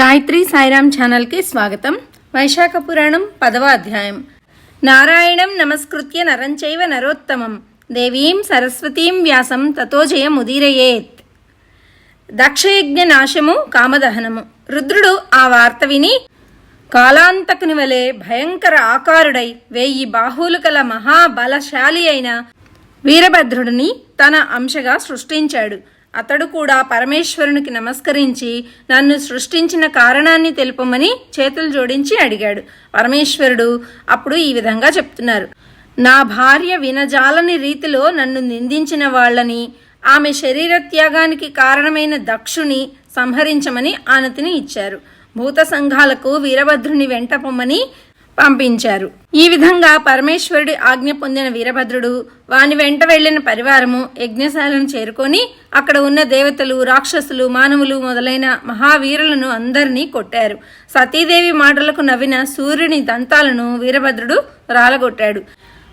గాయత్రి సాయిరామ్ ఛానల్కి స్వాగతం. వైశాఖ పురాణం పదవ అధ్యాయం. నారాయణం నమస్కృత్య నరంచైవ నరోత్తమం. దేవీం సరస్వతీం వ్యాసం తతోజయం ఉదీరయేత్ దక్షయజ్ఞ నాశము కామదహనము. రుద్రుడు ఆ వార్త విని కాలాంతకుని వలె భయంకర ఆకారుడై వెయ్యి బాహువులు కల మహాబలశాలి అయిన వీరభద్రుడిని తన అంశగా సృష్టించాడు. అతడు కూడా పరమేశ్వరునికి నమస్కరించి నన్ను సృష్టించిన కారణాన్ని తెలుపమని చేతులు జోడించి అడిగాడు. పరమేశ్వరుడు అప్పుడు ఈ విధంగా చెప్తున్నారు. నా భార్య వినజాలని రీతిలో నన్ను నిందించిన వాళ్ళని ఆమె శరీర త్యాగానికి కారణమైన దక్షుని సంహరించమని ఆనతిని ఇచ్చారు. భూత సంఘాలకు వీరభద్రుని వెంటపొమ్మని పంపించారు. ఈ విధంగా పరమేశ్వరుడి ఆజ్ఞ పొందిన వీరభద్రుడు వాని వెంట వెళ్ళిన పరివారము యజ్ఞశాలను చేరుకొని అక్కడ ఉన్న దేవతలు రాక్షసులు మానవులు మొదలైన మహావీరులను అందరినీ కొట్టారు. సతీదేవి మాటలకు నవ్విన సూర్యుని దంతాలను వీరభద్రుడు రాలగొట్టాడు.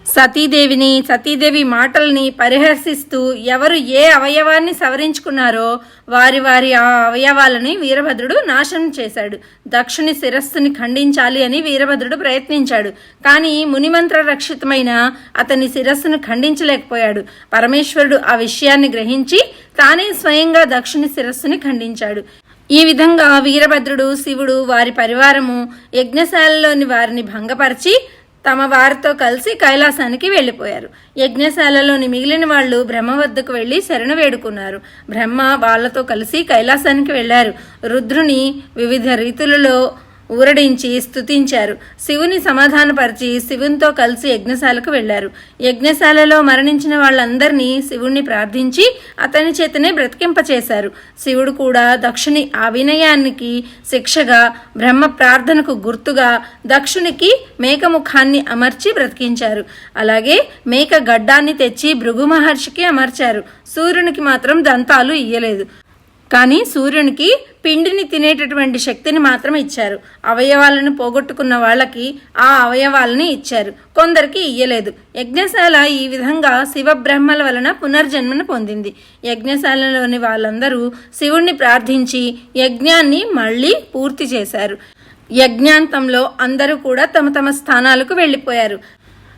సతీదేవిని సతీదేవి మాటల్ని పరిహసిస్తూ ఎవరు ఏ అవయవాన్ని సవరించుకున్నారో వారి వారి ఆ అవయవాలని వీరభద్రుడు నాశనం చేశాడు. దక్షుని శిరస్సుని ఖండించాలి అని వీరభద్రుడు ప్రయత్నించాడు. కానీ మునిమంత్ర రక్షితమైన అతని శిరస్సును ఖండించలేకపోయాడు. పరమేశ్వరుడు ఆ విషయాన్ని గ్రహించి తానే స్వయంగా దక్షుని శిరస్సుని ఖండించాడు. ఈ విధంగా వీరభద్రుడు శివుడు వారి పరివారము యజ్ఞశాలలోని వారిని భంగపరిచి తమ వారితో కలిసి కైలాసానికి వెళ్ళిపోయారు. యజ్ఞశాలలోని మిగిలిన వాళ్ళు బ్రహ్మ వద్దకు వెళ్ళి శరణ వేడుకున్నారు. బ్రహ్మ వాళ్ళతో కలిసి కైలాసానికి వెళ్ళారు. రుద్రుని వివిధ రీతులలో ఊరడించి స్తుతించారు. శివుని సమాధానపరిచి శివునితో కలిసి యజ్ఞశాలకు వెళ్ళారు యజ్ఞశాలలో మరణించిన వాళ్ళందరినీ శివుణ్ణి ప్రార్థించి అతని చేతనే బ్రతికింపచేశారు. శివుడు కూడా దక్షుని అవినయానికి శిక్షగా బ్రహ్మ ప్రార్థనకు గుర్తుగా దక్షునికి మేక ముఖాన్ని అమర్చి బ్రతికించారు. అలాగే మేక గడ్డాన్ని తెచ్చి భృగు మహర్షికి అమర్చారు. సూర్యునికి మాత్రం దంతాలు ఇయ్యలేదు. కానీ సూర్యునికి పిండిని తినేటటువంటి శక్తిని మాత్రం ఇచ్చారు. అవయవాలను పోగొట్టుకున్న వాళ్ళకి ఆ అవయవాలని ఇచ్చారు. కొందరికి ఇయ్యలేదు. యజ్ఞశాల ఈ విధంగా శివబ్రహ్మల వలన పునర్జన్మను పొందింది. యజ్ఞశాలలోని వాళ్ళందరూ శివుణ్ణి ప్రార్థించి యజ్ఞాన్ని మళ్ళీ పూర్తి చేశారు. యజ్ఞాంతంలో అందరూ కూడా తమ తమ స్థానాలకు వెళ్ళిపోయారు.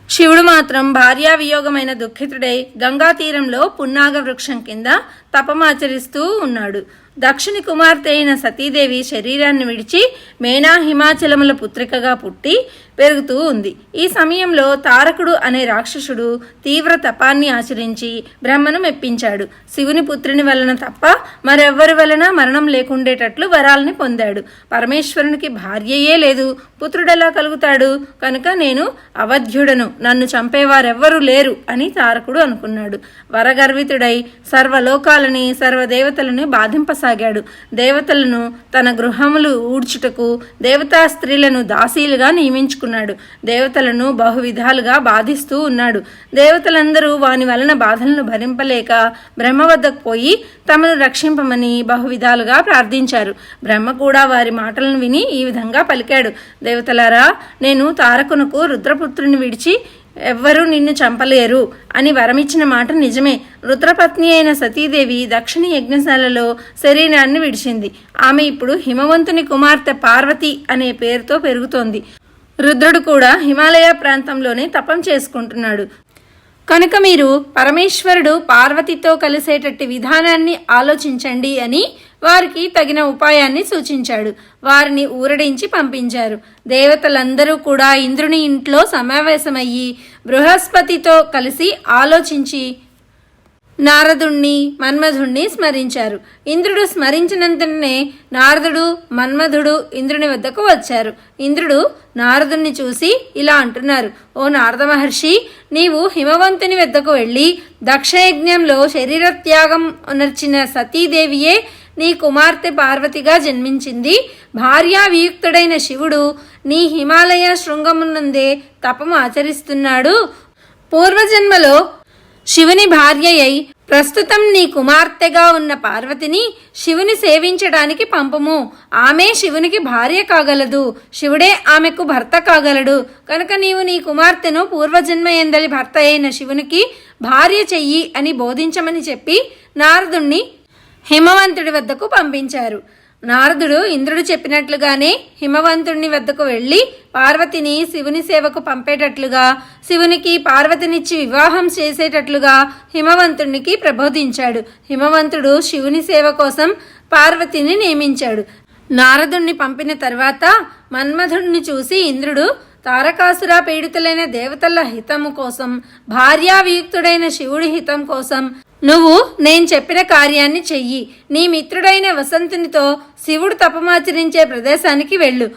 శివుడు మాత్రం భార్యా వియోగమైన దుఃఖితుడై గంగా తీరంలో పున్నాగ వృక్షం కింద తపమాచరిస్తూ ఉన్నాడు. దక్షిణి కుమార్తె అయిన సతీదేవి శరీరాన్ని విడిచి మేనా హిమాచలముల పుత్రికగా పుట్టి పెరుగుతూ ఉంది. ఈ సమయంలో తారకుడు అనే రాక్షసుడు తీవ్ర తపాన్ని ఆచరించి బ్రహ్మను మెప్పించాడు. శివుని పుత్రుని వలన తప్ప మరెవ్వరి వలన మరణం లేకుండేటట్లు వరాలని పొందాడు. పరమేశ్వరునికి భార్యయే లేదు. పుత్రుడెలా కలుగుతాడు? కనుక నేను అవధ్యుడను. నన్ను చంపేవారెవ్వరూ లేరు అని తారకుడు అనుకున్నాడు. వరగర్వితుడై సర్వలోకాలని సర్వదేవతలను సాగాడు దేవతలను తన గృహములు ఊడ్చుటకు దేవతా స్త్రీలను దాసీలుగా నియమించుకున్నాడు. దేవతలను బహువిధాలుగా బాధిస్తూ ఉన్నాడు. దేవతలందరూ వాని వలన బాధలను భరింపలేక బ్రహ్మ వద్దకు పోయి తమను రక్షింపమని బహువిధాలుగా ప్రార్థించారు. బ్రహ్మ కూడా వారి మాటలను విని ఈ విధంగా పలికాడు. దేవతలారా నేను తారకునకు రుద్రపుత్రుని విడిచి ఎవ్వరూ నిన్ను చంపలేరు అని వరమిచ్చిన మాట నిజమే. రుద్రపత్ని అయిన సతీదేవి దక్షిణ యజ్ఞశాలలో శరీరాన్ని విడిచింది. ఆమె ఇప్పుడు హిమవంతుని కుమార్తె పార్వతి అనే పేరుతో పెరుగుతోంది. రుద్రుడు కూడా హిమాలయ ప్రాంతంలోనే తపం చేసుకుంటున్నాడు. కనుక మీరు పరమేశ్వరుడు పార్వతితో కలిసేటట్టి విధానాన్ని ఆలోచించండి అని వారికి తగిన ఉపాయాన్ని సూచించాడు. వారిని ఊరడించి పంపించారు. దేవతలందరూ కూడా ఇంద్రుని ఇంట్లో సమావేశమయ్యి బృహస్పతితో కలిసి ఆలోచించి నారదుణ్ణి మన్మధుణ్ణి స్మరించారు. ఇంద్రుడు స్మరించినంతనే నారదుడు మన్మధుడు ఇంద్రుని వద్దకు వచ్చారు. ఇంద్రుడు నారదుణ్ణి చూసి ఇలా అంటున్నారు ఓ నారద మహర్షి నీవు హిమవంతుని వద్దకు వెళ్ళి దక్షయజ్ఞంలో శరీర త్యాగం నర్చిన సతీదేవియే నీ కుమార్తె పార్వతిగా జన్మించింది. భార్యా వియుక్తుడైన శివుడు నీ హిమాలయ శృంగమునందే తపము ఆచరిస్తున్నాడు. పూర్వజన్మలో శివుని భార్య అయి ప్రస్తుతం నీ కుమార్తెగా ఉన్న పార్వతిని శివుని సేవించడానికి పంపము. ఆమె శివునికి భార్య కాగలదు. శివుడే ఆమెకు భర్త కాగలడు. కనుక నీవు నీ కుమార్తెను పూర్వజన్మ ఎందలి భర్త అయిన శివునికి భార్య చెయ్యి అని బోధించమని చెప్పి నారదుణ్ణి హిమవంతుడి వద్దకు పంపించారు. నారదుడు ఇంద్రుడు చెప్పినట్లుగానే హిమవంతుని వద్దకు వెళ్ళి పార్వతిని శివుని సేవకు పంపేటట్లుగా శివునికి పార్వతినిచ్చి వివాహం చేసేటట్లుగా హిమవంతునికి ప్రబోధించాడు. హిమవంతుడు శివుని సేవ కోసం పార్వతిని నియమించాడు. నారదుణ్ణి పంపిన తర్వాత మన్మధుణ్ణి చూసి ఇంద్రుడు తారకాసుర పీడితులైన దేవతల హితము కోసం భార్యావియుక్తుడైన శివుడి హితం కోసం నువ్వు నేను చెప్పిన కార్యాన్ని చెయ్యి. నీ మిత్రుడైన వసంతునితో శివుడు తపమాచరించే ప్రదేశానికి వెళ్ళు.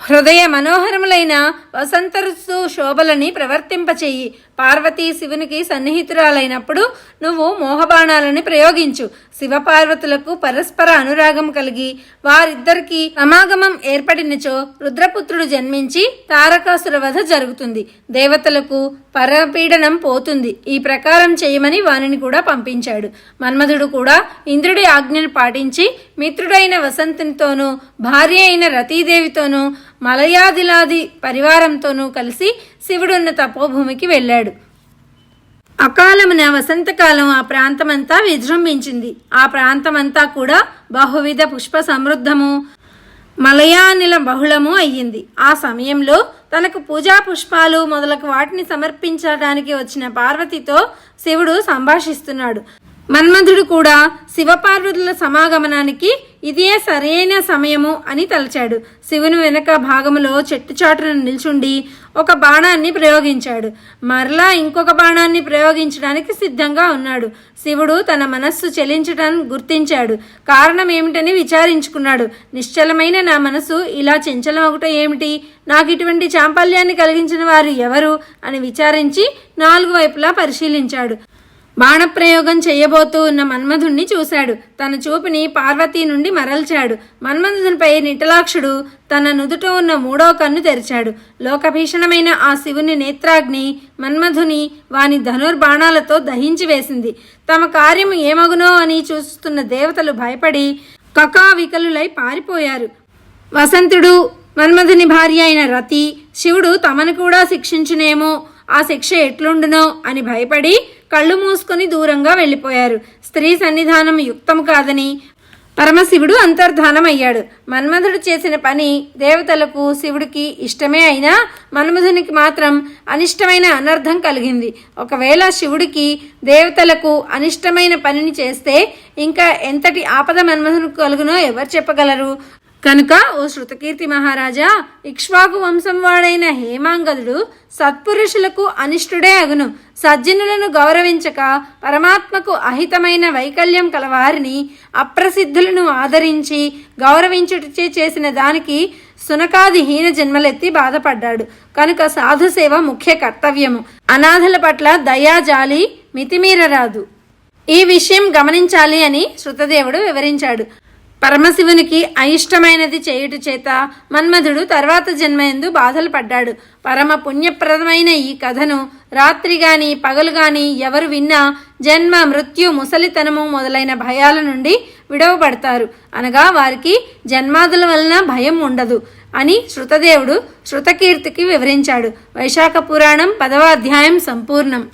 హృదయ మనోహరములైన వసంత ఋతు శోభలని ప్రవర్తింపచేయి పార్వతీ శివునికి సన్నిహితురాలైనప్పుడు నువ్వు మోహబాణాలని ప్రయోగించు. శివపార్వతులకు పరస్పర అనురాగం కలిగి వారిద్దరికీ సమాగమం ఏర్పడినచో రుద్రపుత్రుడు జన్మించి తారకాసుర వధ జరుగుతుంది. దేవతలకు పరపీడనం పోతుంది. ఈ ప్రకారం చేయమని వానిని కూడా పంపించాడు. మన్మధుడు కూడా ఇంద్రుడి ఆజ్ఞను పాటించి మిత్రుడైన వసంతునితోనూ భార్య అయిన రతీదేవితోనూ మలయాదిలాది పరివారంతోనూ కలిసి శివుడున్న తపోభూమికి వెళ్ళాడు. అకాలమున వసంతకాలం ఆ ప్రాంతమంతా విజృంభించింది. ఆ ప్రాంతమంతా కూడా బహువిధ పుష్ప సమృద్ధము మలయానిల బహుళము అయ్యింది. ఆ సమయంలో తనకు పూజా పుష్పాలు మొదలగు వాటిని సమర్పించడానికి వచ్చిన పార్వతితో శివుడు సంభాషిస్తున్నాడు. మన్మధుడు కూడా శివపార్వతుల సమాగమనానికి ఇదే సరైన సమయము అని తలచాడు. శివుని వెనక భాగములో చెట్టు చాటున నిల్చుండి ఒక బాణాన్ని ప్రయోగించాడు. మరలా ఇంకొక బాణాన్ని ప్రయోగించడానికి సిద్ధంగా ఉన్నాడు. శివుడు తన మనస్సు చెలించటం గుర్తించాడు. కారణం ఏమిటని విచారించుకున్నాడు. నిశ్చలమైన నా మనసు ఇలా చెంచలమగుట ఏమిటి? నాకు ఇటువంటి చాంపల్యాన్ని కలిగించిన వారు ఎవరు? అని విచారించి నాలుగు వైపులా పరిశీలించాడు. బాణప్రయోగం చేయబోతూ ఉన్న మన్మధుణ్ణి చూశాడు. తన చూపుని పార్వతీ నుండి మరల్చాడు. మన్మధునిపై నిటలాక్షుడు తన నుదుట ఉన్న మూడో కన్ను తెరిచాడు. లోకభీషణమైన ఆ శివుని నేత్రాగ్ని మన్మధుని వాని ధనుర్బాణాలతో దహించి వేసింది. తమ కార్యము ఏమగునో అని చూస్తున్న దేవతలు భయపడి కకావికలులై పారిపోయారు. వసంతుడు మన్మధుని భార్య అయిన రతి శివుడు తమను కూడా శిక్షించునేమో ఆ శిక్ష ఎట్లుండునో అని భయపడి కళ్ళు మూసుకొని దూరంగా వెళ్ళిపోయారు. స్త్రీ సన్నిధానం యుక్తం కాదని పరమశివుడు అంతర్ధానమయ్యాడు. మన్మధుడు చేసిన పని దేవతలకు శివుడికి ఇష్టమే అయినా మన్మధునికి మాత్రం అనిష్టమైన అనర్థం కలిగింది. ఒకవేళ శివుడికి దేవతలకు అనిష్టమైన పనిని చేస్తే ఇంకా ఎంతటి ఆపద మన్మధునికి కలుగునో ఎవరు చెప్పగలరు? కనుక ఓ శృతకీర్తి మహారాజా ఇక్ష్వాకు వంశం వాడైన హేమాంగదుడు సత్పురుషులకు అనిష్టుడే అగును. సజ్జనులను గౌరవించక పరమాత్మకు అహితమైన వైకల్యం కలవారిని అప్రసిద్ధులను ఆదరించి గౌరవించుటచే చేసిన దానికి సునకాది హీన జన్మలెత్తి బాధపడ్డాడు. కనుక సాధుసేవ ముఖ్య కర్తవ్యము. అనాథల పట్ల దయాజాలి మితిమీరరాదు. ఈ విషయం గమనించాలి అని శృతదేవుడు వివరించాడు. పరమశివునికి అయిష్టమైనది చేయుట చేత మన్మధుడు తర్వాత జన్మయందు బాధలు పడ్డాడు. పరమ పుణ్యప్రదమైన ఈ కథను రాత్రి గాని పగలు గాని ఎవరు విన్నా జన్మ మృత్యు ముసలితనము మొదలైన భయాల నుండి విడవబడతారు. అనగా వారికి జన్మాదుల వలన భయం ఉండదు అని శృతదేవుడు శృతకీర్తికి వివరించాడు. వైశాఖ పురాణం పదవ అధ్యాయం సంపూర్ణం.